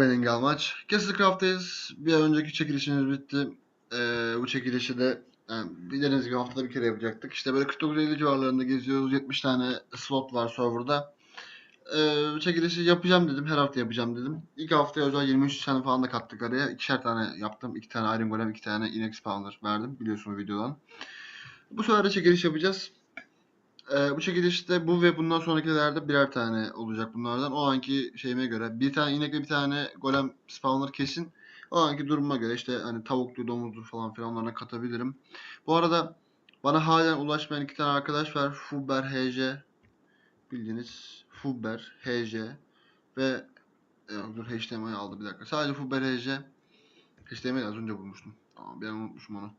Ben Engel Maç. Castlecraft'tayız. Bir önceki çekilişimiz bitti. Ee, bu çekilişi de yani bildiğiniz gibi haftada bir kere yapacaktık. İşte böyle 49-50 civarlarında geziyoruz. 70 tane slot var serverda. Ee, çekilişi yapacağım dedim. Her hafta yapacağım dedim. İlk haftaya özel 23 tane falan da kattık araya. İkişer tane yaptım. 2 tane Iron Golem, 2 tane Inex Spawner verdim. Biliyorsunuz videodan. Bu sefer de çekiliş yapacağız. Ee, bu çekilişte bu ve bundan sonrakilerde birer tane olacak bunlardan. O anki şeyime göre bir tane inek ve bir tane golem spawner kesin. O anki duruma göre işte hani tavuklu, domuzdur falan filan onlarına katabilirim. Bu arada bana halen ulaşmayan iki tane arkadaş var. Fuber HC bildiğiniz Fuber HC ve e, dur HDMI aldı bir dakika. Sadece Fuber HC HDMI az önce bulmuştum. Ama ben unutmuşum onu.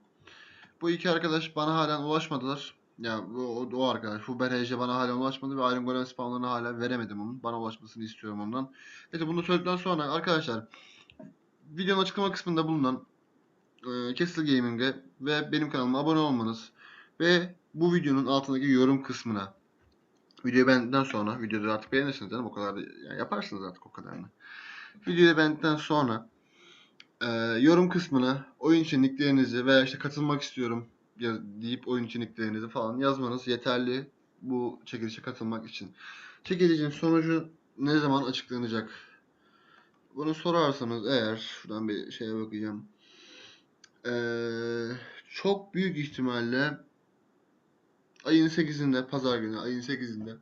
Bu iki arkadaş bana halen ulaşmadılar. Ya bu o, o arkadaş Fuber HC bana hala ulaşmadı ve Iron Golem spawnlarını hala veremedim onun. Bana ulaşmasını istiyorum ondan. Neyse bunu söyledikten sonra arkadaşlar videonun açıklama kısmında bulunan e, Castle Gaming'e ve benim kanalıma abone olmanız ve bu videonun altındaki yorum kısmına videoyu beğendikten sonra videoda artık beğenirsiniz canım o kadar da yani yaparsınız artık o kadarını. Videoyu beğendikten sonra e, yorum kısmına oyun için veya işte katılmak istiyorum deyip oyun içeriklerinizi falan yazmanız yeterli bu çekilişe katılmak için. Çekilişin sonucu ne zaman açıklanacak? Bunu sorarsanız eğer şuradan bir şeye bakacağım. Ee, çok büyük ihtimalle ayın 8'inde pazar günü ayın 8'inde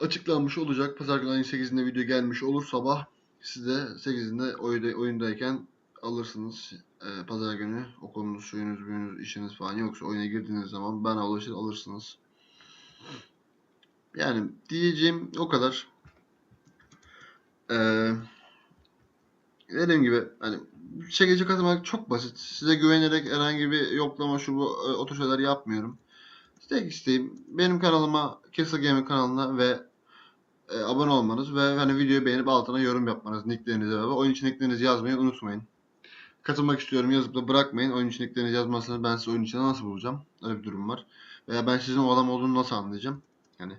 açıklanmış olacak. Pazar günü ayın 8'inde video gelmiş olur sabah size 8'inde oyunda, oyundayken alırsınız. Ee, pazar günü okulunuz, suyunuz, buyunuz, işiniz falan yoksa oyuna girdiğiniz zaman bana ulaşır alırsınız. Yani diyeceğim o kadar. Ee, dediğim gibi hani çekici katılmak çok basit. Size güvenerek herhangi bir yoklama şu bu e, o tür şeyler yapmıyorum. Tek isteğim benim kanalıma Castle Gaming kanalına ve e, abone olmanız ve hani videoyu beğenip altına yorum yapmanız nicklerinizi ve oyun için nicklerinizi yazmayı unutmayın. Katılmak istiyorum yazıp da bırakmayın. Oyun için nicklerinizi yazmazsanız ben sizi oyun içinde nasıl bulacağım? Öyle bir durum var. Veya ben sizin o adam olduğunu nasıl anlayacağım? Yani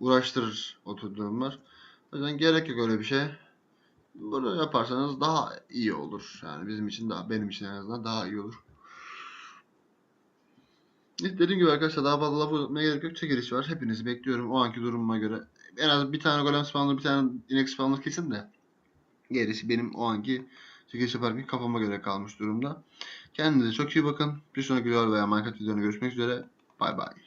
uğraştırır o tür durumlar. O yüzden gerek yok öyle bir şey. Bunu yaparsanız daha iyi olur. Yani bizim için daha, benim için en azından daha iyi olur. Dediğim gibi arkadaşlar daha fazla laf uzatmaya gerek yok. Çekiliş var. Hepinizi bekliyorum o anki durumuma göre. En az bir tane golem spawner, bir tane inek spawner kesin de. Gerisi benim o anki çekiliş yaparken kafama göre kalmış durumda. Kendinize çok iyi bakın. Bir sonraki video veya Minecraft videoda görüşmek üzere. Bay bay.